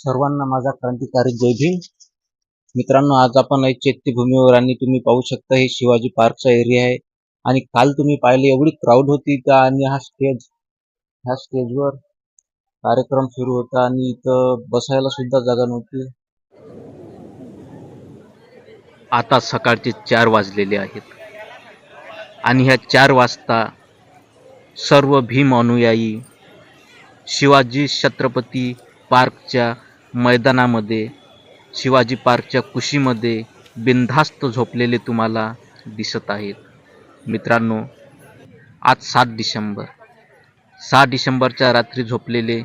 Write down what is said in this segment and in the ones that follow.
सर्वांना माझा क्रांतिकारी जय भीम. मित्रांनो आज आपण आहे चैत्यभूमीवर आणि तुम्ही पाहू शकता हे शिवाजी पार्कचा एरिया आहे. आणि काल तुम्ही पाहिले एवढी क्राऊड होती का? आणि हा स्टेज ह्या स्टेजवर कार्यक्रम सुरू होता आणि इथं बसायला सुद्धा जागा नव्हती. आता सकाळचे चार वाजलेले आहेत. आणि ह्या चार वाजता सर्व भीम अनुयायी शिवाजी छत्रपती पार्कच्या मैदानामध्ये शिवाजी पार्कच्या कुशीमध्ये बिनधास्त झोपलेले तुम्हाला दिसत आहेत. मित्रांनो आज सात डिसेंबर. सहा डिसेंबरच्या रात्री झोपलेले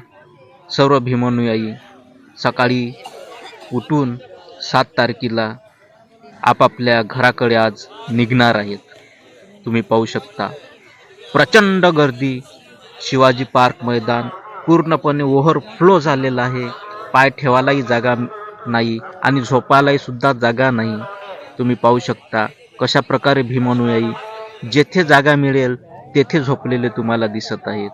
सर्व भीमनुयायी सकाळी उठून सात तारखेला आपापल्या घराकडे आज निघणार आहेत. तुम्ही पाहू शकता. प्रचंड गर्दी शिवाजी पार्क मैदान पूर्णपणे ओव्हरफ्लो झालेला आहे. पाय ठेवायलाही जागा नाही आणि झोपायलाही सुद्धा जागा नाही. तुम्ही पाहू शकता कशा प्रकारे भीमानुयायी जेथे जागा मिळेल तेथे झोपलेले तुम्हाला दिसत आहेत.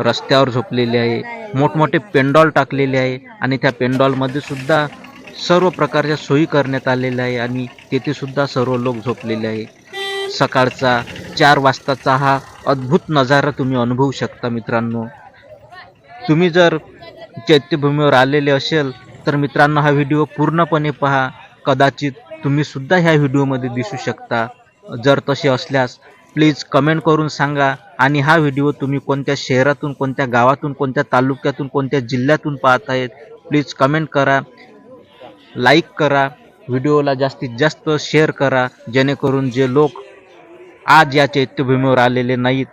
रस्त्यावर झोपलेले आहे मोठमोठे पेंडॉल टाकलेले आहे आणि त्या पेंडॉलमध्ये सुद्धा सर्व प्रकारच्या सोयी करण्यात आलेल्या आहे आणि तेथे सुद्धा सर्व लोक झोपलेले आहे. सकाळचा चार वाजताचा हा अद्भुत नजारा तुम्ही अनुभवू शकता मित्रांनो. तुम्ही जर चैत्यभूमीवर आलेले असेल तर मित्रांनो हा व्हिडिओ पूर्णपणे पहा. कदाचित तुम्ही सुद्धा ह्या व्हिडिओमध्ये दिसू शकता. जर तसे असल्यास प्लीज कमेंट करून सांगा आणि हा व्हिडिओ तुम्ही कोणत्या शहरातून कोणत्या गावातून कोणत्या तालुक्यातून कोणत्या जिल्ह्यातून पाहत आहेत प्लीज कमेंट करा लाईक करा व्हिडिओला जास्तीत जास्त शेअर करा जेणेकरून जे लोक आज या चैत्यभूमीवर आलेले नाहीत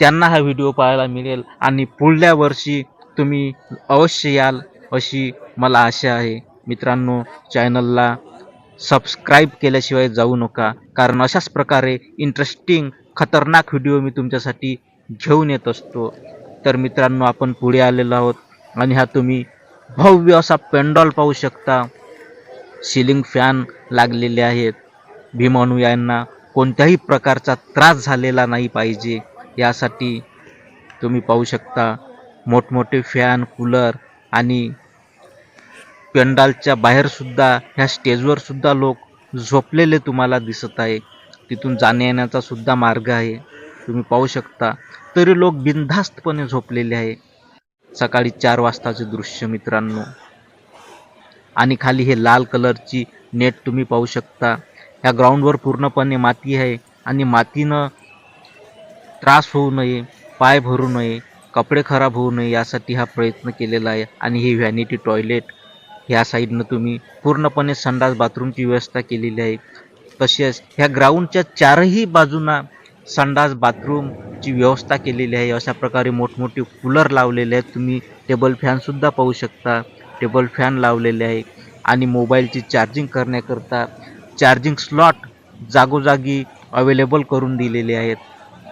त्यांना हा व्हिडिओ पाहायला मिळेल आणि पुढल्या वर्षी तुम्ही अवश्य याल अशी मला आशा आहे. मित्रांनो चॅनलला सबस्क्राईब केल्याशिवाय जाऊ नका. कारण अशाच प्रकारे इंटरेस्टिंग खतरनाक व्हिडिओ मी तुमच्यासाठी घेऊन येत असतो. तर मित्रांनो आपण पुढे आलेलो आहोत. आणि हा तुम्ही भव्य असा पेंडॉल पाहू शकता. सिलिंग फॅन लागलेले आहेत. भीमानुयांना कोणत्याही प्रकारचा त्रास झालेला नाही पाहिजे. यासाठी तुम्ही पाहू शकता. मोठमोठे फॅन कूलर आणि पेंडालच्या बाहेरसुद्धा ह्या स्टेजवर सुद्धा लोक झोपलेले तुम्हाला दिसत आहे. तिथून जाण्यायेण्याचा सुद्धा मार्ग आहे. तुम्ही पाहू शकता. तरी लोक बिनधास्तपणे झोपलेले आहे. सकाळी चार वाजताचे दृश्य मित्रांनो. आणि खाली हे लाल कलरची नेट तुम्ही पाहू शकता. ह्या ग्राउंडवर पूर्णपणे माती आहे. आणि मातीनं त्रास होऊ नये पाय भरू नये. कपडे खराब होऊ नये यासाठी हा प्रयत्न केलेला आहे. आणि हे व्हॅनिटी टॉयलेट ह्या साईडनं तुम्ही पूर्णपणे संडास बाथरूमची व्यवस्था केलेली आहे. तसेच ह्या ग्राउंडच्या चारही बाजूंना संडास बाथरूमची व्यवस्था केलेली आहे. अशा प्रकारे मोठमोठे कूलर लावलेले आहेत. तुम्ही टेबल फॅनसुद्धा पाहू शकता. टेबल फॅन लावलेले आहे. आणि मोबाईलची चार्जिंग करण्याकरता चार्जिंग स्लॉट जागोजागी अवेलेबल करून दिलेले आहेत.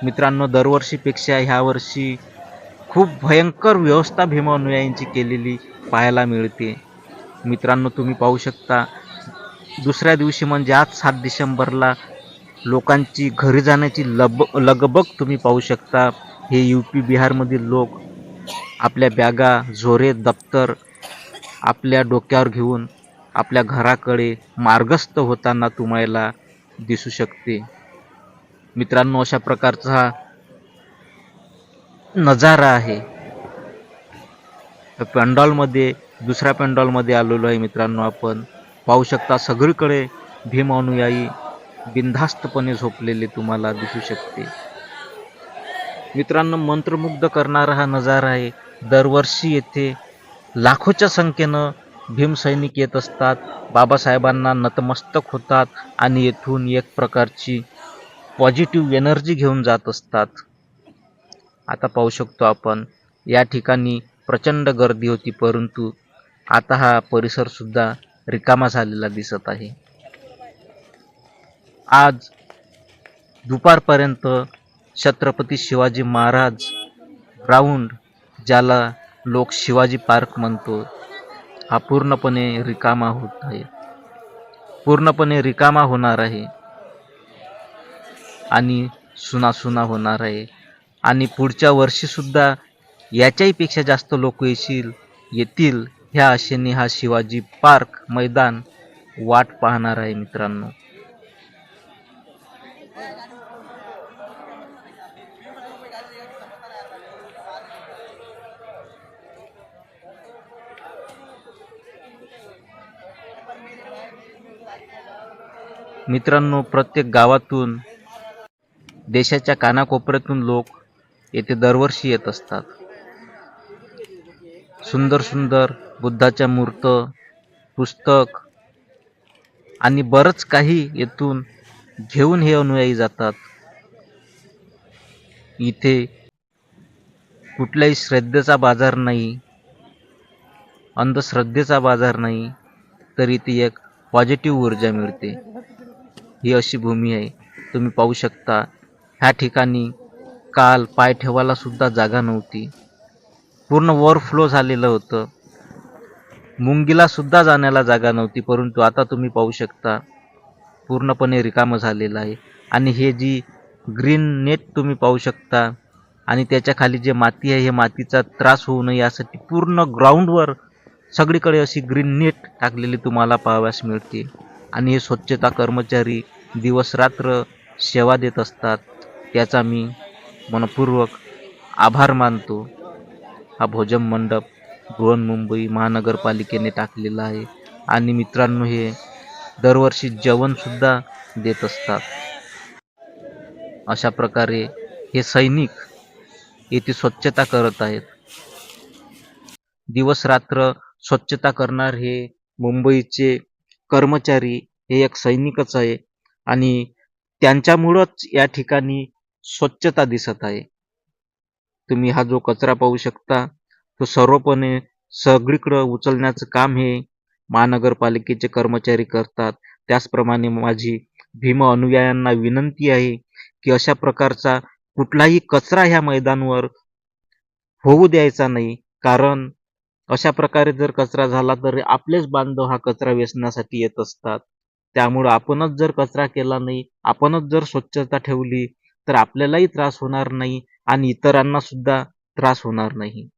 मित्रांनो दरवर्षीपेक्षा ह्या वर्षी खूप भयंकर व्यवस्था भीमानुयायांची केलेली पाहायला मिळते. मित्रांनो तुम्ही पाहू शकता दुसऱ्या दिवशी म्हणजे आज सात डिसेंबरला लोकांची घरी जाण्याची लब लगबग तुम्ही पाहू शकता. हे यू पी बिहारमधील लोक आपल्या बॅगा झोरे दप्तर आपल्या डोक्यावर घेऊन आपल्या घराकडे मार्गस्थ होताना तुम्हाला दिसू शकते. मित्रांनो अशा प्रकारचा हा नजारा आहे. पेंडॉलमध्ये दुसऱ्या पेंडॉलमध्ये आलेलो आहे मित्रांनो आपण. पाहू शकता सगळीकडे भीम अनुयायी बिनधास्तपणे झोपलेले तुम्हाला दिसू शकते. मित्रांनो मंत्रमुग्ध करणारा हा नजारा आहे. दरवर्षी येथे लाखोच्या संख्येनं भीमसैनिक येत असतात. बाबासाहेबांना नतमस्तक होतात आणि येथून एक प्रकारची पॉझिटिव्ह एनर्जी घेऊन जात असतात. आता पाहू शकतो आपण. या ठिकाणी प्रचंड गर्दी होती परंतु आता हा परिसरसुद्धा रिकामा झालेला दिसत आहे. आज दुपारपर्यंत छत्रपती शिवाजी महाराज ग्राउंड ज्याला लोक शिवाजी पार्क म्हणतो हा पूर्णपणे रिकामा होत आहे. पूर्णपणे रिकामा होणार आहे आणि सुनासुना होणार आहे. आणि पुढच्या वर्षीसुद्धा याच्याहीपेक्षा जास्त लोक येशील येतील ह्या आशेने हा शिवाजी पार्क मैदान वाट पाहणार आहे मित्रांनो. मित्रांनो प्रत्येक गावातून देशाच्या कानाकोपऱ्यातून लोक येथे दरवर्षी येत असतात. सुंदर सुंदर बुद्धाच्या मूर्त पुस्तक आणि बरंच काही येथून घेऊन हे अनुयायी जातात. इथे कुठल्याही श्रद्धेचा बाजार नाही अंधश्रद्धेचा बाजार नाही तर इथे एक पॉझिटिव्ह ऊर्जा मिळते. ही अशी भूमी आहे. तुम्ही पाहू शकता ह्या ठिकाणी काल पाय ठेवायला सुद्धा जागा नव्हती. पूर्ण ओव्हरफ्लो झालेलं होतं. मुंगीला सुद्धा जाण्याला जागा नव्हती परंतु आता तुम्ही पाहू शकता पूर्णपणे रिकामं झालेलं आहे. आणि हे जी ग्रीन नेट तुम्ही पाहू शकता आणि त्याच्याखाली जे माती आहे हे मातीचा त्रास होऊ नये यासाठी पूर्ण ग्राउंडवर सगळीकडे अशी ग्रीन नेट टाकलेली तुम्हाला पाहाव्यास मिळते. आणि हे स्वच्छता कर्मचारी दिवसरात्र सेवा देत असतात त्याचा मी मनपूर्वक आभार मानतो. हा भोजन मंडप बृहन्मुंबई महानगरपालिकेने टाकलेला आहे आणि मित्रांनो हे दरवर्षी जेवणसुद्धा देत असतात. अशा प्रकारे हे सैनिक येथे स्वच्छता करत आहेत. दिवस रात्र स्वच्छता करणार हे मुंबईचे कर्मचारी हे एक सैनिकच आहे आणि त्यांच्यामुळंच या ठिकाणी स्वच्छता दिसत आहे. तुम्ही हा जो कचरा पाहू शकता तो सर्वपणे सगळीकडं उचलण्याचं काम हे महानगरपालिकेचे कर्मचारी करतात. त्याचप्रमाणे माझी भीम अनुयायांना विनंती आहे की अशा प्रकारचा कुठलाही कचरा ह्या मैदानवर होऊ द्यायचा नाही. कारण अशा प्रकारे जर कचरा झाला तर आपलेच बांधव हा कचरा वेचण्यासाठी येत असतात. त्यामुळं आपणच जर कचरा केला नाही आपणच जर स्वच्छता ठेवली तर आपल्यालाही त्रास होणार नाही आणि इतरांना सुद्धा त्रास होणार नाही.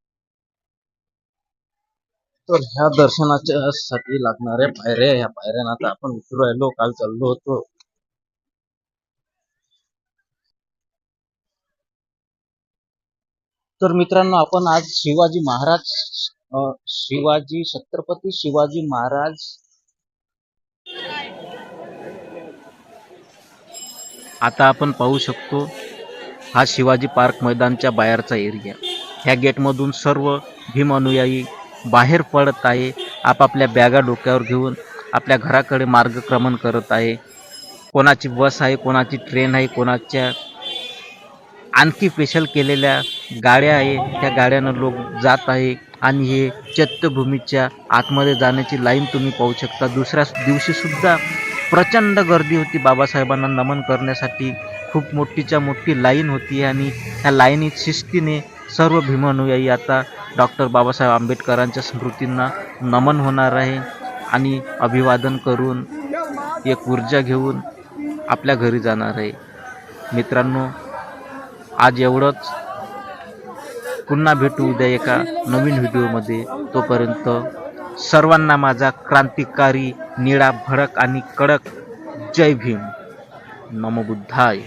तर ह्या दर्शनाच्या साठी लागणाऱ्या पायऱ्या ह्या पायऱ्यांना आता आपण उतरू राहिलो. काल चाललो होतो. तर मित्रांनो आपण आज शिवाजी महाराज शिवाजी छत्रपती शिवाजी महाराज आता आपण पाहू शकतो हा शिवाजी पार्क मैदानच्या बाहेरचा एरिया. ह्या गेटमधून सर्व भीम अनुयायी बाहेर पडत आहे आपापल्या बॅगा डोक्यावर घेऊन आपल्या घराकडे मार्गक्रमण करत आहे. कोणाची बस आहे कोणाची ट्रेन आहे कोणाच्या आणखी स्पेशल केलेल्या गाड्या आहे त्या गाड्यानं लोक जात आहे आणि हे चैत्यभूमीच्या आतमध्ये जाण्याची लाईन तुम्ही पाहू शकता. दुसऱ्या दिवशीसुद्धा प्रचंड गर्दी होती बाबासाहेबांना नमन करण्यासाठी. खूप मोठीच्या मोठी लाईन होती आणि ह्या लाईनीत शिस्तीने सर्व भीमानुयायी आता डॉक्टर बाबासाहेब आंबेडकरांच्या स्मृतींना नमन होणार आहे आणि अभिवादन करून एक ऊर्जा घेऊन आपल्या घरी जाणार आहे. मित्रांनो आज एवढंच. पुन्हा भेटू उद्या एका नवीन व्हिडिओमध्ये. तोपर्यंत सर्वांना माझा क्रांतिकारी निळा भडक आणि कडक जय भीम. नमो बुद्धाय.